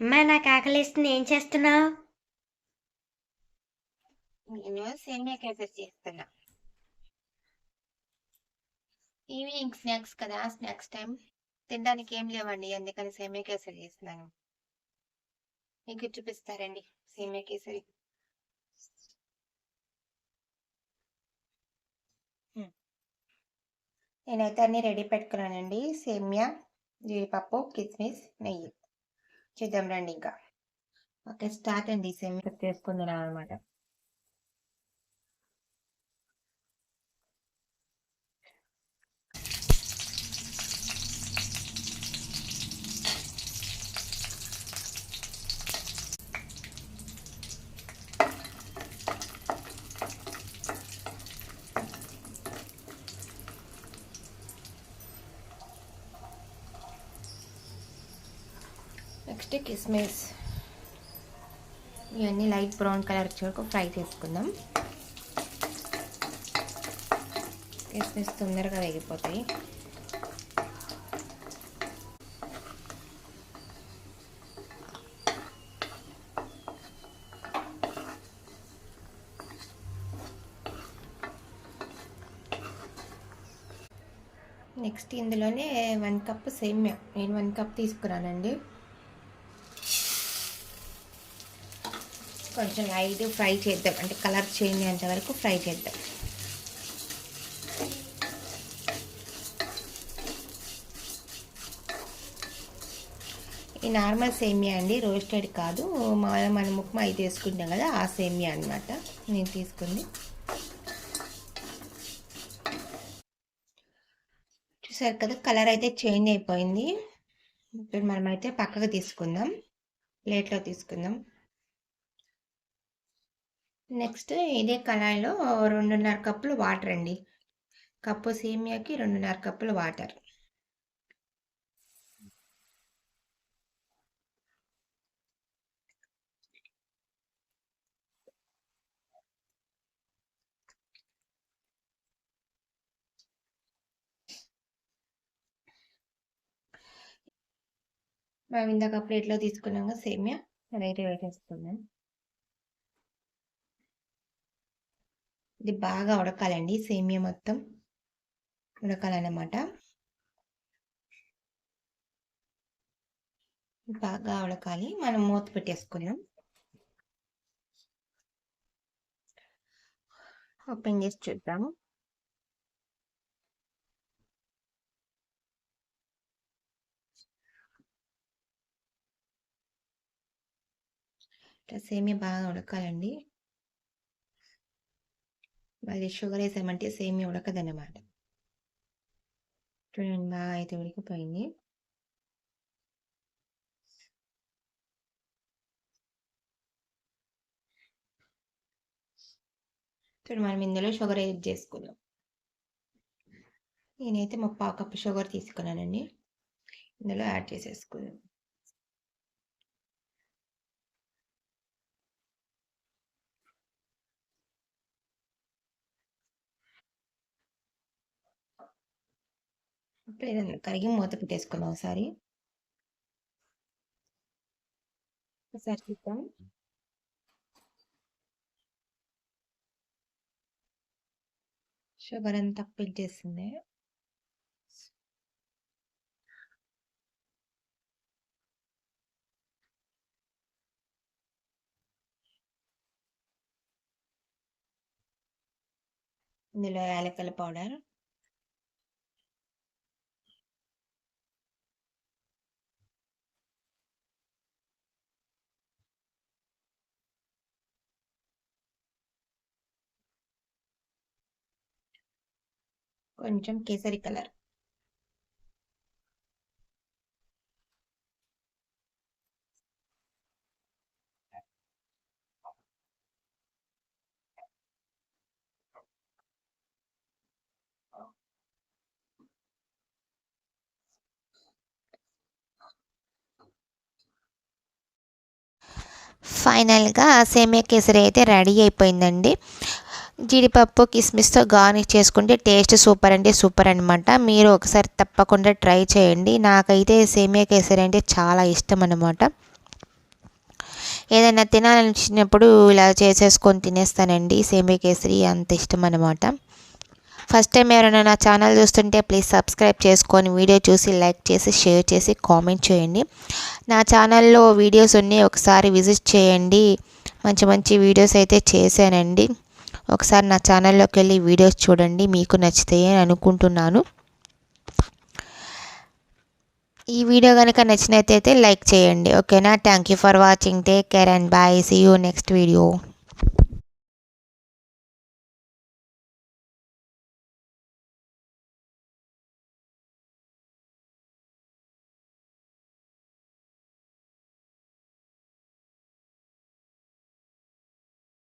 అమ్మా నాకు ఆకలిస్తుంది ఏం చేస్తున్నావు? నేను సేమియా కేసెస్ చేస్తున్నా. ఈవినింగ్ స్నాక్స్ కదా స్నాక్స్ టైం తినడానికి ఏం లేవండి అందుకని సేమియా కేసరి చేస్తున్నాను. మీకు చూపిస్తారండి సేమియా కేసరి నేనైతే అన్ని రెడీ పెట్టుకున్నానండి. సేమియా జీడిపప్పు కిస్మిస్ నెయ్యి. చేద్దాం రండి ఇంకా. ఓకే స్టార్ట్ అండి సేమియా చేసుకుందాం అనమాట నెక్స్ట్ కిస్మిస్. ఇవన్నీ లైట్ బ్రౌన్ కలర్ వచ్చేవరకు ఫ్రై చేసుకుందాం. కిస్మిస్ తొందరగా వేగిపోతాయి. నెక్స్ట్ ఇందులోనే వన్ కప్ సేమ్యా. నేను వన్ కప్ తీసుకున్నానండి కొంచెం లైట్ ఫ్రై చేద్దాం. అంటే కలర్ చేంజ్ అయ్యేంత వరకు ఫ్రై చేద్దాం. ఈ నార్మల్ సేమియా అండి రోస్టెడ్ కాదు. మామూలుగా మనం ఉప్మా అయితే వేసుకుంటాం కదా ఆ సేమియా అనమాట నేను తీసుకుంది. చూసారు కదా కలర్ అయితే చేంజ్ అయిపోయింది. ఇప్పుడు మనమైతే పక్కకు తీసుకుందాం. ప్లేట్లో తీసుకుందాం. నెక్స్ట్ ఇదే కళాయిలో రెండున్నర కప్పులు వాటర్ అండి. కప్పు సేమియాకి రెండున్నర కప్పులు వాటర్. మనం ఇందాక ప్లేట్లో తీసుకున్నాము సేమియా? అదైతే వేసేసుకుందాం ఇది బాగా ఉడకాలండి. సేమియా మొత్తం ఉడకాలన్నమాట. బాగా ఉడకాలి. మనం మూత పెట్టేసుకున్నాం ఓపెన్ చేసి చూద్దాము సేమియా బాగా ఉడకాలండి. మరి షుగర్ వేసామంటే సేమ్ ఉడకదన్నమాట. చూడండి బాగా అయితే ఉడికిపోయింది. చూడండి మనం ఇందులో షుగర్ యాడ్ చేసుకుందాం. నేనైతే ముప్పావు కప్పు షుగర్ తీసుకున్నానండి. ఇందులో యాడ్ చేసేసుకుందాం. కరిగి మూత పెట్టేసుకుందాం ఒకసారి. ఒకసారి చూద్దాం. షుగర్ అంతా పెంచేస్తుంది ఇందులో యాలకల పౌడర్. కొంచెం కేసరి కలర్. ఫైనల్గా సేమియా కేసరి అయితే రెడీ అయిపోయిందండి. జీడిపప్పు కిస్మిస్తో గార్నిష్ చేసుకుంటే టేస్ట్ సూపర్ అంటే సూపర్ అనమాట మీరు ఒకసారి తప్పకుండా ట్రై చేయండి. నాకైతే సేమియా కేసరి అంటే చాలా ఇష్టం అనమాట ఏదైనా తినాలనిచ్చినప్పుడు ఇలా చేసేసుకొని తినేస్తానండి. సేమియా కేసరి అంత ఇష్టం అనమాట ఫస్ట్ టైం ఎవరైనా నా ఛానల్ చూస్తుంటే ప్లీజ్ సబ్స్క్రైబ్ చేసుకొని వీడియో చూసి లైక్ చేసి షేర్ చేసి కామెంట్ చేయండి. నా ఛానల్లో వీడియోస్ ఉన్నాయి ఒకసారి విజిట్ చేయండి. మంచి మంచి వీడియోస్ అయితే చేశానండి. ఒకసారి నా ఛానల్లోకి వెళ్ళి వీడియోస్ చూడండి మీకు నచ్చుతాయి అని అనుకుంటున్నాను. ఈ వీడియో కనుక నచ్చినట్టయితే లైక్ చేయండి ఓకేనా? Thank you for watching take care and bye see you next video